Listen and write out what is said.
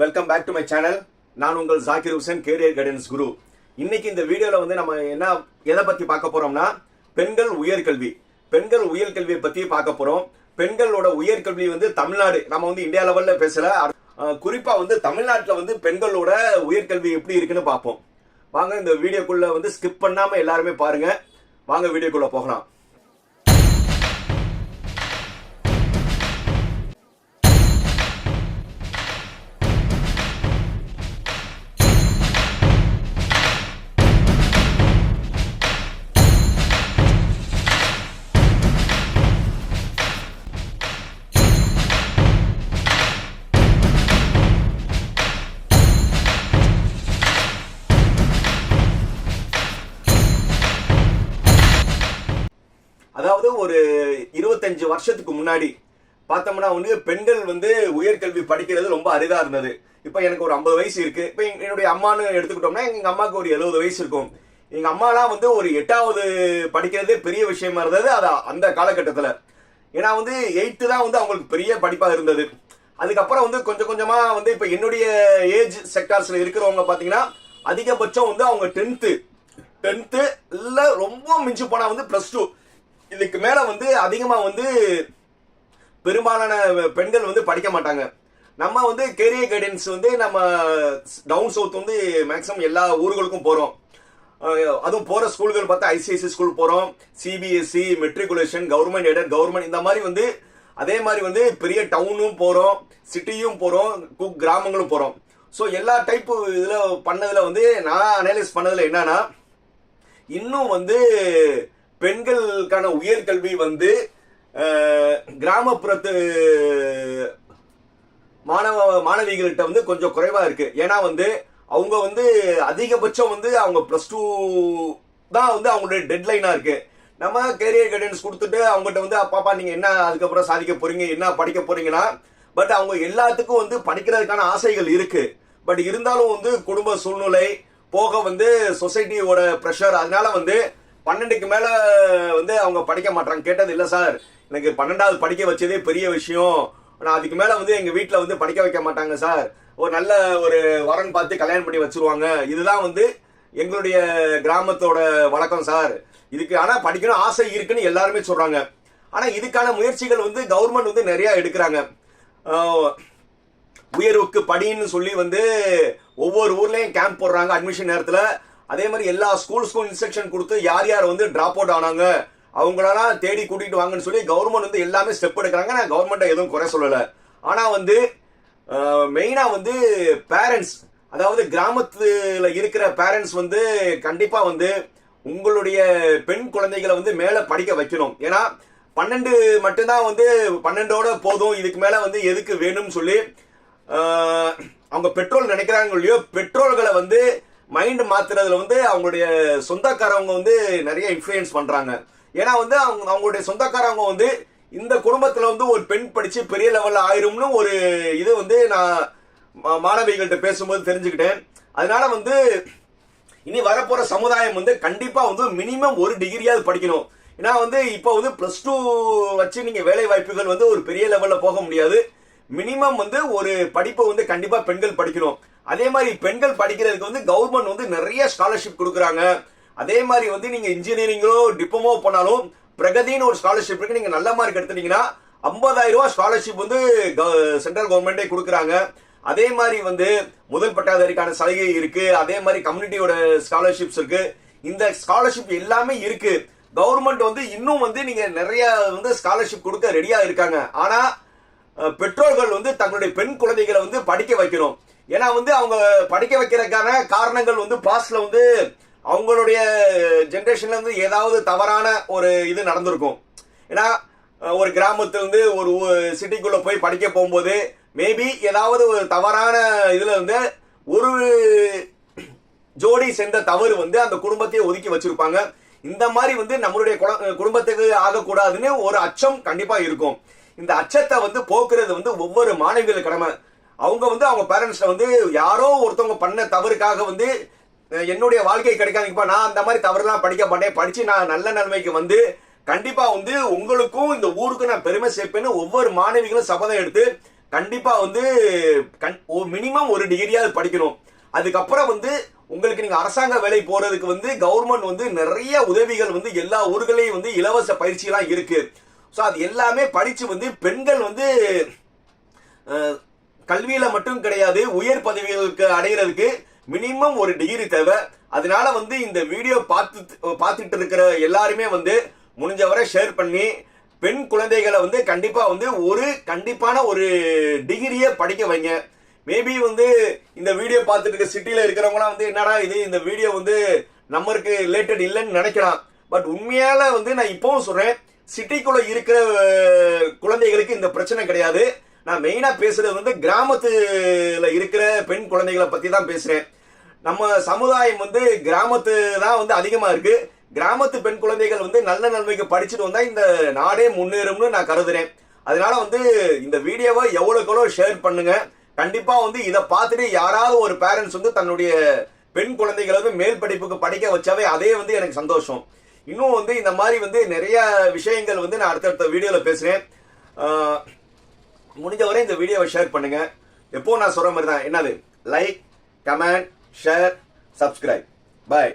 Welcome back to my channel நான் உங்கள் Zakir Hussain career guidance guru இன்னைக்கு இந்த வீடியோவில் வந்து நம்ம என்ன எதை பற்றி பார்க்க போகிறோம்னா பெண்கள் உயர்கல்வி பெண்கள் உயர்கல்வியை பற்றி பார்க்க போகிறோம் பெண்களோட உயர்கல்வி வந்து தமிழ்நாடு நம்ம வந்து இந்தியா லெவல்ல பேசல. குறிப்பாக வந்து தமிழ்நாட்டில் வந்து பெண்களோட உயர்கல்வி எப்படி இருக்குன்னு பார்ப்போம். வாங்க இந்த வீடியோக்குள்ளே வந்து ஸ்கிப் பண்ணாமல் எல்லாருமே பாருங்கள் வாங்க வீடியோக்குள்ளே போகலாம். வருஷத்துக்கு முன்னாடி பார்த்தோம்னா வந்து பெண்கள் வந்து உயர்கல்வி படிக்கிறது ரொம்ப அரிதாக இருந்தது. இப்போ எனக்கு ஒரு ஐம்பது வயசு இருக்கு. இப்போ என்னுடைய அம்மான்னு எடுத்துக்கிட்டோம்னா எங்க அம்மாவுக்கு ஒரு எழுபது வயசு இருக்கும். எங்க அம்மாலாம் வந்து ஒரு எட்டாவது படிக்கிறதே பெரிய விஷயமா இருந்தது. அது அந்த காலகட்டத்தில். ஏன்னா வந்து எயித்து தான் வந்து அவங்களுக்கு பெரிய படிப்பாக இருந்தது. அதுக்கப்புறம் வந்து கொஞ்சம் கொஞ்சமாக வந்து இப்போ என்னுடைய ஏஜ் செக்டார்ஸில் இருக்கிறவங்க பார்த்தீங்கன்னா அதிகபட்சம் வந்து அவங்க டென்த்து டென்த்து இல்லை ரொம்ப மிஞ்சி போனால் வந்து ப்ளஸ் டூ இதுக்கு மேல வந்து அதிகமா வந்து பெரும்பாலான பெண்கள் வந்து படிக்க மாட்டாங்க. நம்ம வந்து கெரியர் கைடன்ஸ் வந்து நம்ம டவுன் சவுத் வந்து மேக்ஸிமம் எல்லா ஊர்களுக்கும் போறோம். அதுவும் போற ஸ்கூல்கள் பார்த்தா ஐசிஐசி ஸ்கூல் போறோம். CBSE matriculation government aided government இந்த மாதிரி வந்து அதே மாதிரி வந்து பெரிய டவுனும் போறோம் சிட்டியும் போறோம் கு- கிராமங்களும் போறோம். ஸோ எல்லா டைப்பு இதில் பண்ணதில் வந்து நான் அனலைஸ் பண்ணதில் என்னன்னா இன்னும் வந்து பெண்களுக்கான உயர்கல்வி வந்து கிராமப்புறத்து மாணவ மாணவிகள்கிட்ட வந்து கொஞ்சம் குறைவா இருக்கு. ஏன்னா வந்து அவங்க வந்து அதிகபட்சம் வந்து அவங்க ப்ளஸ் டூ தான் வந்து அவங்களுடைய டெட்லைனா இருக்கு. நம்ம கேரியர் கைடன்ஸ் கொடுத்துட்டு அவங்ககிட்ட வந்து பாப்பா நீங்க என்ன அதுக்கப்புறம் சாதிக்க போறீங்க? என்ன படிக்க போறீங்கன்னா? பட் அவங்க எல்லாத்துக்கும் வந்து படிக்கிறதுக்கான ஆசைகள் இருக்கு. பட் இருந்தாலும் வந்து குடும்ப சூழ்நிலை போக வந்து சொசைட்டியோட ப்ரெஷர் அதனால வந்து பன்னெண்டுக்கு மேல வந்து அவங்க படிக்க மாட்டாங்க கேட்டது இல்ல சார். எனக்கு பன்னெண்டாவது படிக்க வச்சதே பெரிய விஷயம். நான் அதுக்கு மேல வந்து எங்க வீட்டில் வந்து படிக்க வைக்க மாட்டாங்க சார். ஒரு நல்ல ஒரு வரன் பார்த்து கல்யாணம் பண்ணி வச்சிருவாங்க. இதுதான் வந்து எங்களுடைய கிராமத்தோட வழக்கம் சார். இதுக்கு ஆனால் படிக்கணும் ஆசை இருக்குன்னு எல்லாருமே சொல்றாங்க. ஆனால் இதுக்கான முயற்சிகள் வந்து கவர்மெண்ட் வந்து நிறையா எடுக்கிறாங்க. உயர்வுக்கு படின்னு சொல்லி வந்து ஒவ்வொரு ஊர்லேயும் கேம்ப் போடுறாங்க. அட்மிஷன் நேரத்தில் அதே மாதிரி எல்லா ஸ்கூல்ஸ்க்கும் இன்ஸ்ட்ரக்ஷன் கொடுத்து யார் யார் வந்து டிராப் அவுட் ஆனாங்க அவங்களெல்லாம் தேடி கூட்டிகிட்டு வாங்கன்னு சொல்லி கவர்மெண்ட் வந்து எல்லாமே ஸ்டெப் எடுக்கிறாங்க. நான் கவர்மெண்ட்டை எதுவும் குறை சொல்லலை. ஆனால் வந்து மெயினாக வந்து பேரண்ட்ஸ் அதாவது கிராமத்தில் இருக்கிற பேரண்ட்ஸ் வந்து கண்டிப்பாக வந்து உங்களுடைய பெண் குழந்தைகளை வந்து மேலே படிக்க வைக்கணும். ஏன்னா பன்னெண்டு மட்டும்தான் வந்து பன்னெண்டோட போதும் இதுக்கு மேலே வந்து எதுக்கு வேணும்னு சொல்லி அவங்க பெட்ரோல் நினைக்கிறாங்க இல்லையோ பெட்ரோல்களை வந்து மைண்ட் மாத்துறதுல வந்து அவங்களுடைய சொந்தக்காரவங்க வந்து நிறைய இன்ஃப்ளூயன்ஸ் பண்றாங்க. ஏன்னா வந்து அவங்க அவங்களுடைய சொந்தக்காரவங்க வந்து இந்த குடும்பத்துல வந்து ஒரு பெண் படிச்சு பெரிய லெவல்ல ஆயிரும்னு ஒரு இது வந்து நான் மா- மாணவிகள்கிட்ட பேசும்போது தெரிஞ்சுக்கிட்டேன். அதனால வந்து இனி வரப்போற சமுதாயம் வந்து கண்டிப்பா வந்து மினிமம் ஒரு டிகிரியாவது படிக்கணும். ஏன்னா வந்து இப்போ வந்து பிளஸ் டூ வச்சு நீங்க வேலை வாய்ப்புகள் வந்து ஒரு பெரிய லெவல்ல போக முடியாது. மினிமம் வந்து ஒரு படிப்பை வந்து கண்டிப்பா பெண்கள் படிக்கணும். அதே மாதிரி பெண்கள் படிக்கிறதுக்கு வந்து கவர்மெண்ட் வந்து நிறைய ஸ்காலர்ஷிப் கொடுக்குறாங்க. அதே மாதிரி வந்து நீங்க இன்ஜினியரிங்கோ டிப்ளமோ போனாலும் பிரகதின்னு ஒரு ஸ்காலர்ஷிப் இருக்கு. நீங்க நல்ல மார்க் எடுத்துட்டீங்கன்னா 50000 ரூபாய் ஸ்காலர்ஷிப் வந்து சென்ட்ரல் கவர்மெண்டே கொடுக்குறாங்க. அதே மாதிரி வந்து முதல் பட்டாதாரிக்கான சலுகை இருக்கு. அதே மாதிரி கம்யூனிட்டியோட ஸ்காலர்ஷிப்ஸ் இருக்கு. இந்த ஸ்காலர்ஷிப் எல்லாமே இருக்கு. கவர்மெண்ட் வந்து இன்னும் வந்து நீங்க நிறைய வந்து ஸ்காலர்ஷிப் கொடுக்க ரெடியா இருக்காங்க. ஆனா பெற்றோர்கள் வந்து தங்களுடைய பெண் குழந்தைகளை வந்து படிக்க வைக்கணும். ஏன்னா வந்து அவங்க படிக்க வைக்கிறதுக்கான காரணங்கள் வந்து பாஸ்ட்ல வந்து அவங்களுடைய ஜென்ரேஷன்ல வந்து ஏதாவது தவறான ஒரு இது நடந்திருக்கும். ஏன்னா ஒரு கிராமத்துலேருந்து ஒரு சிட்டிக்குள்ளே போய் படிக்க போகும்போது மேபி ஏதாவது ஒரு தவறான இதில் வந்து ஒரு ஜோடி சென்ற தவறு வந்து அந்த குடும்பத்தையே ஒதுக்கி வச்சிருப்பாங்க. இந்த மாதிரி வந்து நம்மளுடைய குடும்பத்துக்கு ஆகக்கூடாதுன்னு ஒரு அச்சம் கண்டிப்பாக இருக்கும். இந்த அச்சத்தை வந்து போக்குறது வந்து ஒவ்வொரு மாணவிகள் கடமை. அவங்க வந்து அவங்க பேரண்ட்ஸ்ல வந்து யாரோ ஒருத்தவங்க பண்ண தவறுக்காக வந்து என்னுடைய வாழ்க்கை கிடைக்காதுப்பா நான் அந்த மாதிரி தவறுலாம் படிக்க மாட்டேன். படிச்சு நான் நல்ல நிலைமைக்கு வந்து கண்டிப்பா வந்து உங்களுக்கும் இந்த ஊருக்கு நான் பெருமை சேர்ப்பேன்னு ஒவ்வொரு மாணவிகளும் சபதம் எடுத்து கண்டிப்பா வந்து மினிமம் ஒரு டிகிரியாவது படிக்கணும். அதுக்கப்புறம் வந்து உங்களுக்கு நீங்க அரசாங்க வேலை போறதுக்கு வந்து கவர்மெண்ட் வந்து நிறைய உதவிகள் வந்து எல்லா ஊர்களையும் வந்து இலவச பயிற்சியெல்லாம் இருக்கு. ஸோ அது எல்லாமே படித்து வந்து பெண்கள் வந்து கல்வியில் மட்டும் கிடையாது உயர் பதவிகளுக்கு அடையிறதுக்கு மினிமம் ஒரு டிகிரி தேவை. அதனால வந்து இந்த வீடியோ பார்த்து பார்த்துட்டு இருக்கிற எல்லாருமே வந்து முடிஞ்சவரை ஷேர் பண்ணி பெண் குழந்தைகளை வந்து கண்டிப்பாக வந்து ஒரு கண்டிப்பான ஒரு டிகிரியை படிக்க வைங்க. மேபி வந்து இந்த வீடியோ பார்த்துட்டு இருக்க சிட்டியில் இருக்கிறவங்களாம் வந்து என்னடா இது இந்த வீடியோ வந்து நம்மருக்கு ரிலேட்டட் இல்லைன்னு நினைக்கலாம். பட் உண்மையால வந்து நான் இப்போவும் சொல்கிறேன் சிட்டிக்குள்ள இருக்கிற குழந்தைகளுக்கு இந்த பிரச்சனை கிடையாது. நான் மெயினா பேசுறது வந்து கிராமத்துல இருக்கிற பெண் குழந்தைகளை பத்தி தான் பேசுறேன். நம்ம சமுதாயம் வந்து கிராமத்து தான் வந்து அதிகமா இருக்கு. கிராமத்து பெண் குழந்தைகள் வந்து நல்ல நன்மைக்கு படிச்சுட்டு வந்தா இந்த நாடே முன்னேறும்னு நான் கருதுறேன். அதனால வந்து இந்த வீடியோவை எவ்வளவுக்கு எவ்வளோ ஷேர் பண்ணுங்க. கண்டிப்பா வந்து இதை பார்த்துட்டு யாராவது ஒரு பேரண்ட்ஸ் வந்து தன்னுடைய பெண் குழந்தைகளை வந்து மேல் படிப்புக்கு படிக்க வச்சாவே அதே வந்து எனக்கு சந்தோஷம். இன்னும் வந்து இந்த மாதிரி வந்து நிறைய விஷயங்கள் வந்து நான் அடுத்தடுத்த வீடியோவில் பேசுகிறேன் முடிஞ்சவரை இந்த வீடியோவை ஷேர் பண்ணுங்க. எப்போ நான் சொல்கிற மாதிரி தான் என்னது? Like comment share subscribe bye